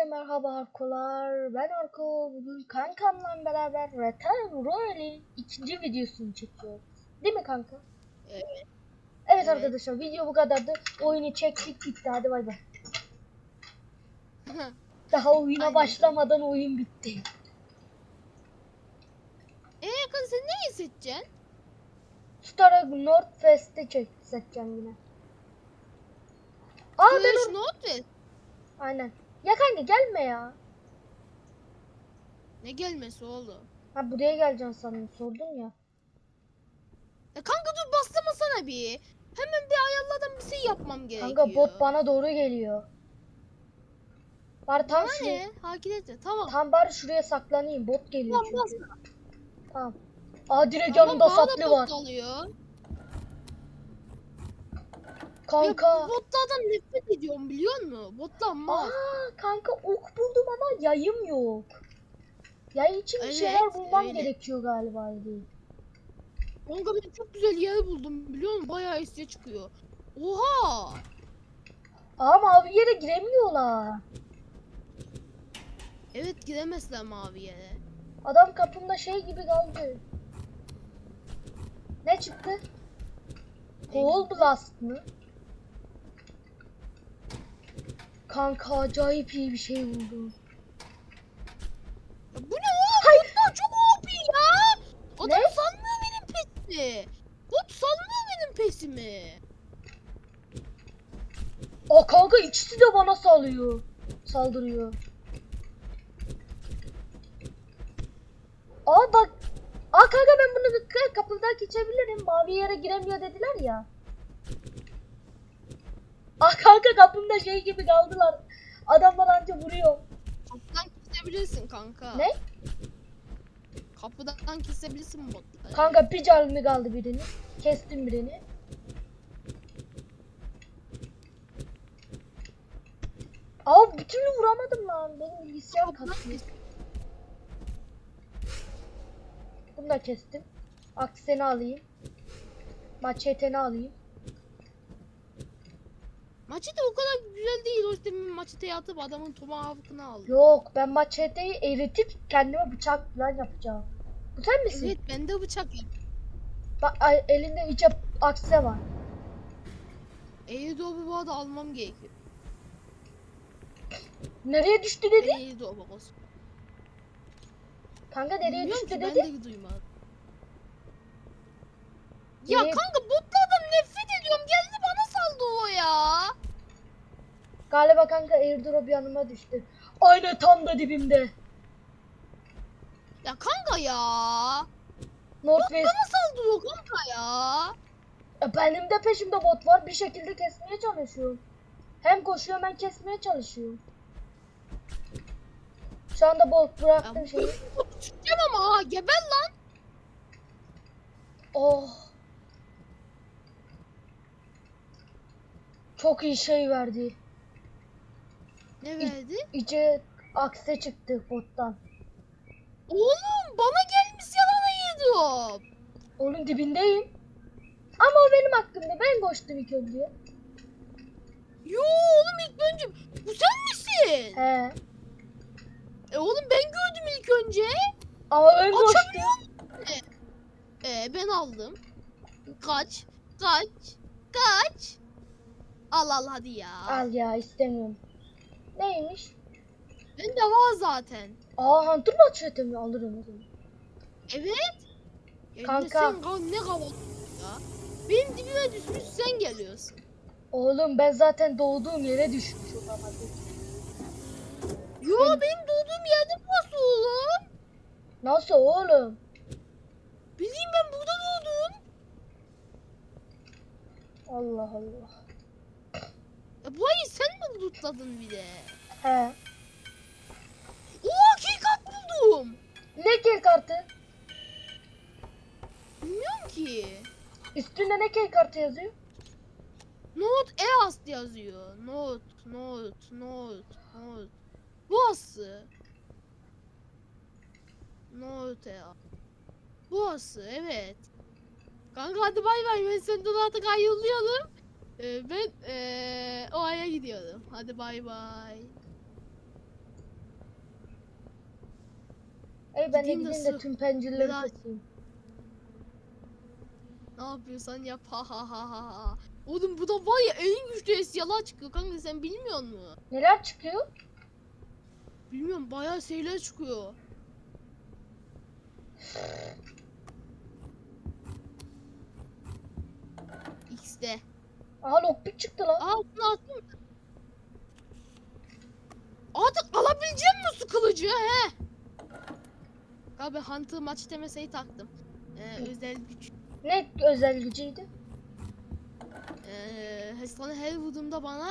Hepinize merhaba Arkolar. Ben Arko. Bugün kankamla beraber Return Royale'in ikinci videosunu çekiyoruz. Değil mi kanka? Evet. Evet, Evet. arkadaşlar video bu kadardı. Oyunu çektik bitti. Hadi bay bay. Daha oyuna Aynen. başlamadan oyun bitti. Eee kız sen neyi seçeceksin? Star North Fest'te çek seçeceğim yine. Aa ben Flash or- Note Aynen. Ya kanka gelme ya. Ne gelmesi oğlum? Ha buraya geleceksin sandım sordun ya. E kanka dur baslamasana bir. Hemen bir ayarlardan bir şey yapmam gerekiyor. Kanka bot bana doğru geliyor. Bari tam Bana şuraya, et. Tamam. tam bari şuraya saklanayım. Bot geliyor Tamam çünkü. basma. Tamam. Aa direkt Tamam, yanımda bana da saplı bot var. alıyor. Kanka. Ya, botlardan nefret ediyorum biliyor musun? Botlar mal. Aa kanka ok buldum ama yayım yok. Yay için bir Evet, şeyler bulmam öyle. gerekiyor galiba. Kanka ben çok güzel yer buldum biliyor musun? Bayağı istiye çıkıyor. Oha! Ama abi yere giremiyorlar. Evet giremezler mavi yere. Adam kapımda şey gibi kaldı. Ne çıktı? Hole Blast mı? Kanka acayip iyi bir şey buldum. Ya bu ne oğlum? Botlar çok OP ya. Adam Ne? salmıyor benim pesimi. Bot salmıyor benim pesimi. Aa kanka ikisi de bana salıyor. Saldırıyor. Aa bak. Aa kanka ben bunu kapıdan geçebilirim. Mavi yere giremiyor dediler ya. Aa kanka kapımda şey gibi kaldılar. Adamlar anca vuruyor. Kapıdan kesebilirsin kanka. Ne? Kapıdan kesebilirsin botları. Kanka bir canlı kaldı birini. Kestim birini. Aa bir türlü vuramadım lan. Benim bilgisayar kasıyor. Bunu da kestim. Akseni alayım. Maçeteni alayım. Maçete o kadar güzel değil. O yüzden ben maçete atıp adamın tomahawk'ını aldım. Yok ben maçeteyi eritip kendime bıçak falan yapacağım. Bu sen misin? Evet bende bıçak yok. Bak elinde iyice akse var. Airdrop'u bu arada almam gerekiyor. Nereye düştü dedi? Airdrop olsun. Kanka nereye Bilmiyorum düştü ki dedi? ben de duymadım. Ya Nereye- kanka botlardan nefret ediyorum. Geldi bana. Galiba kanka airdrop yanıma düştü. Aynen tam da dibimde. Ya kanka ya. Northwest. Bana saldırıyor kanka ya. E, Benim de peşimde bot var. Bir şekilde kesmeye çalışıyorum. Hem koşuyorum hem kesmeye çalışıyorum. Şu anda bot bıraktım şeyi. tutacağım ama ha geber lan. Oh. Çok iyi şey verdi. Ne verdi? İyice akse çıktı bottan. Oğlum bana gelmiş yalan airdrop. Onun dibindeyim. Ama o benim hakkımda. Ben koştum ilk önce. Yo oğlum ilk önce bu sen misin? He. E oğlum ben gördüm ilk önce. Ama ben koştum. E, e ben aldım. Kaç. Kaç. Kaç. Al al hadi ya. Al ya istemiyorum. Neymiş? Bende var zaten. Aa Hunter Maçete mi alırım o zaman. Evet. Kanka. Sen ne kavalıyorsun ya? Benim dibime düşmüş sen geliyorsun. Oğlum ben zaten doğduğum yere düşmüş o zaman. Yo benim doğduğum yerde burası oğlum. Nasıl oğlum? Bileyim ben burada doğdum. Allah Allah. Ya bu ayı sen mi lootladın bir de? He. Oo keykat buldum. Ne key kartı? Bilmiyorum ki. Üstünde ne key kartı yazıyor? Note EAS yazıyor. Note, note, note, note. Bu ası. Note EAS. Bu ası evet. Kanka hadi bay bay ben senden artık ayrılıyorum. Ee, ben ee, o aya gidiyorum. Hadi bay bay. Ey ben de Gideyim de gideyim de tüm pencereleri Biraz- toplayayım. Ne yapıyorsan yap ha ha ha ha ha. Oğlum bu da var ya en güçlü eşyalar çıkıyor kanka sen bilmiyor musun? Neler çıkıyor? Bilmiyorum bayağı şeyler çıkıyor. X'de. Aha lockpick çıktı lan. Aa bunu attım? Artık alabileceğim mi su kılıcı he? Abi Hunter maç demeseyi taktım. Ee, özel güç. Ne özel gücüydü? Ee, sana her vurduğumda bana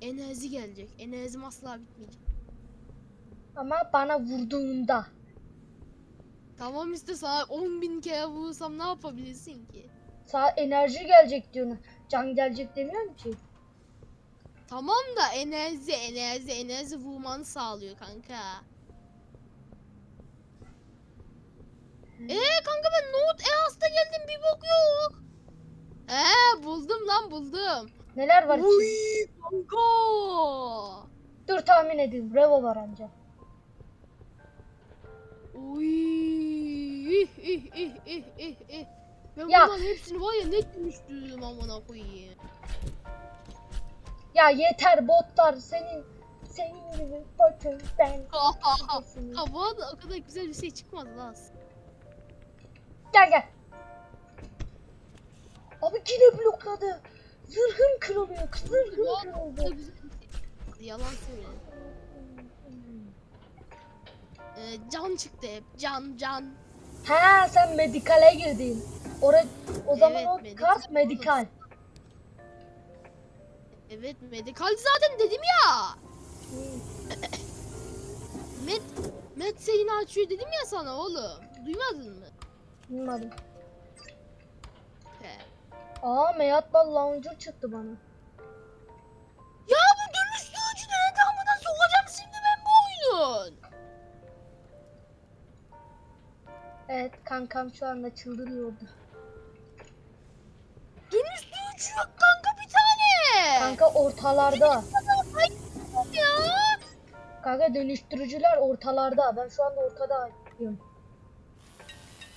enerji gelecek. Enerjim asla bitmeyecek. Ama bana vurduğunda. Tamam işte sana 10.000 kere vurursam ne yapabilirsin ki? Sağ enerji gelecek diyorsun. Can gelecek demiyorum ki. Tamam da enerji enerji enerji vurmanı sağlıyor kanka. Ee kanka ben Note Eas'ta geldim bir bok yok. Ee buldum lan buldum. Neler var Uy ki? kanka. Dur tahmin edeyim. Revo var anca. Uy ih ih ih ih ih ih. Ben Ya. bunların hepsini var ya ne dönüştürdüm amına koyayım. Ya yeter botlar senin senin gibi botun ben. Ha bu arada o kadar güzel bir şey çıkmadı lan. Gel gel. Abi yine blokladı. Zırhım kırılıyor. Zırhım kırıldı. şey. Yalan söyle. Ee, can çıktı hep. Can can. Ha sen medikale girdin. Ora o zaman Evet, o medikal kart medikal. Evet medikal zaten dedim ya. Med Med seni açıyor dedim ya sana oğlum. Duymadın mı? Bilmadım. He. Aa Meyatbal Launcher çıktı bana. Evet kankam şu anda çıldırıyordu. Dönüştürücü yok kanka bir tane. Kanka ortalarda. ya. Kanka dönüştürücüler ortalarda. Ben şu anda ortada yapıyorum.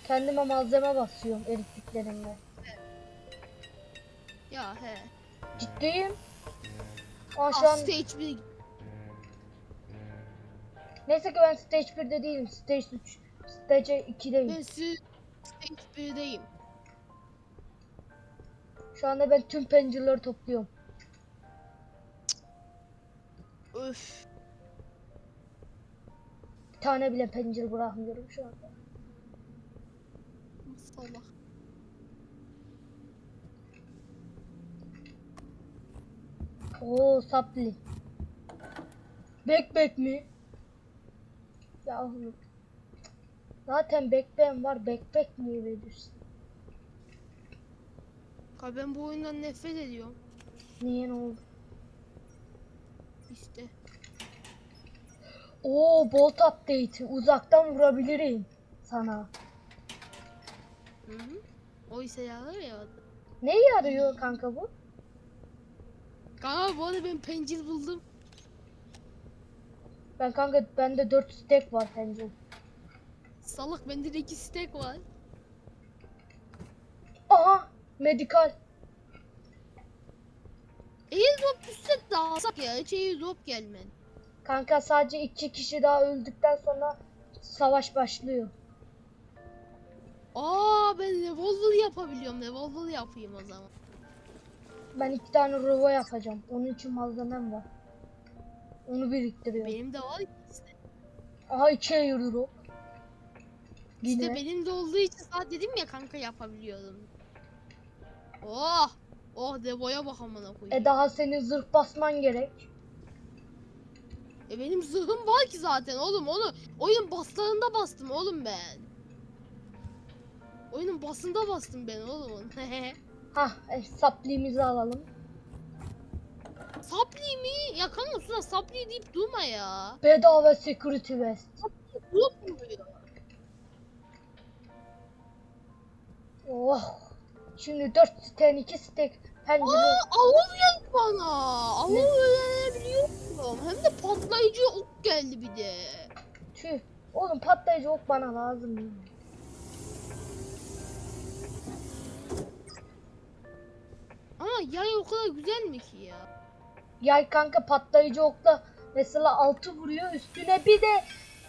Kendime malzeme basıyorum erittiklerimle. Ya he. Ciddiyim. Aa şu an stage 1 neyse ki ben stage 1'de değilim. Stage 3. Stage 2'deyim. Ben siz stage 1'deyim. Şu anda ben tüm pencereleri topluyorum. Öf. Bir tane bile pencere bırakmıyorum şu anda. Salak. Oo sapli. Backpack mi? Yahu. Zaten backpack'im var. Backpack niye verirsin? Kanka ben bu oyundan nefret ediyorum. Niye ne oldu? İşte. Oo bolt update'i. Uzaktan vurabilirim sana. Hı hı. O ise yarar ya. Ne yarıyor kanka bu? Kanka bu arada ben pencil buldum. Ben kanka bende 4 stack var pencere. Salak bende de iki stack var. Aha medikal. Airdrop düşsek de alsak ya. Hiç airdrop gelmedi. Kanka sadece iki kişi daha öldükten sonra savaş başlıyor. Aa ben revolver yapabiliyorum. Revolver yapayım o zaman. Ben iki tane rovo yapacağım. Onun için malzemem var. Onu biriktiriyorum. Benim de var. Aha iki airdrop. İşte benim de olduğu için sana dedim ya kanka yapabiliyorum. Oh! Oh devoya bak amına koyayım. E daha senin zırh basman gerek. E benim zırhım var ki zaten oğlum onu oyunun baslarında bastım oğlum ben. Oyunun basında bastım ben oğlum onu. Hah e, sapliğimizi alalım. sapli mi? Ya kanka şuna sapli deyip durma ya. Bedava security vest. Yok mu ya? Oh. Şimdi 4 stack 2 stack pencere. Aa avul geldi bana. Avul Ne? öğrenebiliyorum. Hem de patlayıcı ok geldi bir de. Tüh. Oğlum patlayıcı ok bana lazım. Ama yay o kadar güzel mi ki ya? Yay kanka patlayıcı okla mesela altı vuruyor üstüne bir de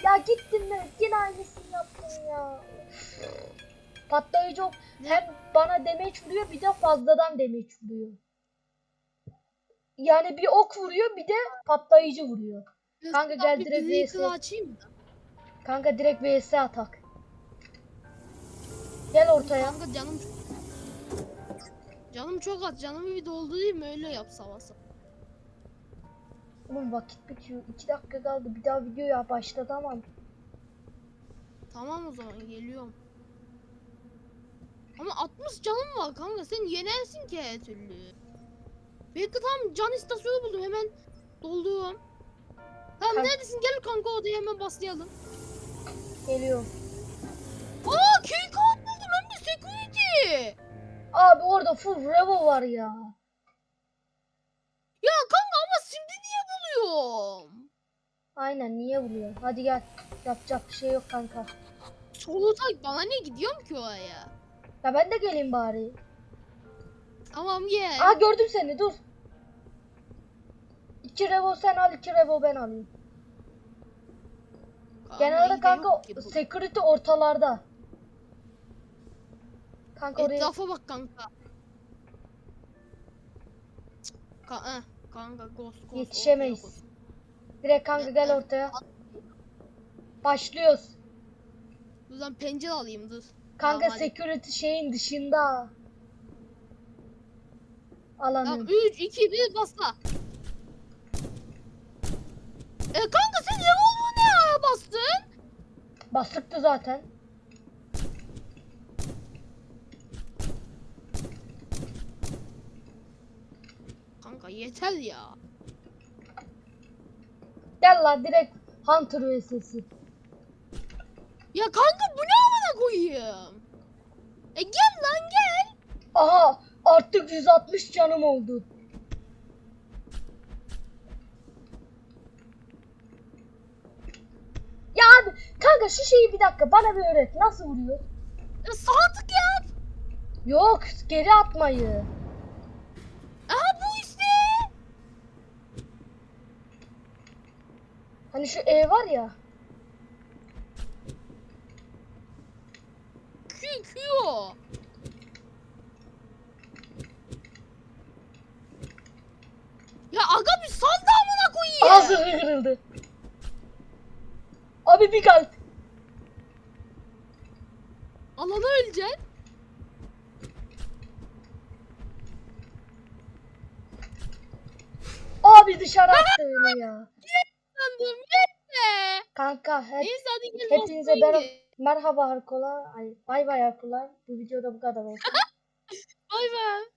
ya gittin mi yine aynısını yaptın ya. Patlayıcı ok hem bana damage vuruyor bir de fazladan damage vuruyor. Yani bir ok vuruyor bir de patlayıcı vuruyor. Kanka gel direkt VS. açayım mı? Kanka direkt vs atak. Gel ortaya. Kanka canım Canım çok az. Canımı bir doldurayım öyle yap savasa. Oğlum vakit bitiyor. 2 dakika kaldı. Bir daha videoya başlatamam. Tamam o zaman geliyorum. Ama 60 canım var kanka sen yenersin ki her türlü. Belki tam can istasyonu buldum hemen doldurum. Tamam neredesin gel kanka odaya hemen başlayalım. Geliyorum. Aa keycard buldum hem de security. Abi orada full revo var ya. Ya kanka ama şimdi niye buluyorum? Aynen niye vuruyor? Hadi gel. Yapacak bir şey yok kanka. Solutay bana ne gidiyorum ki oraya? Ya ben de geleyim bari. Tamam gel. Aa gördüm seni dur. İki revo sen al iki revo ben alayım. Ama Genelde kanka security ortalarda. Kanka oraya Etrafa bak kanka. Ka eh, kanka ghost ghost. Yetişemeyiz. koş. direkt kanka gel ortaya. Başlıyoruz. Dur lan pencere alayım dur. Kanka Tamam, hadi. security şeyin dışında. Tamam Alanın. 3 2 1 basla. E kanka sen revolver ne bastın? Basıktı zaten. Kanka yeter ya. Gel lan direkt Hunter vs'si. Ya kanka bu ne koyayım? E gel lan gel. Aha artık 160 canım oldu. Ya abi kanka şu şeyi bir dakika bana bir öğret. Nasıl vuruyor? E sağ tık yap. Yok geri atmayı. Aha bu işte. Hani şu E var ya. Ya aga bir sal da amına koyayım. Ağzı kırıldı. Abi bir kalp. Alana öleceksin. Abi dışarı attı ya. Sandım yetme. Kanka hep, hepinize gidelim. Merhaba Harkolar. Ay, bay bay Harkolar. Bu videoda bu kadar olsun. Bay bay.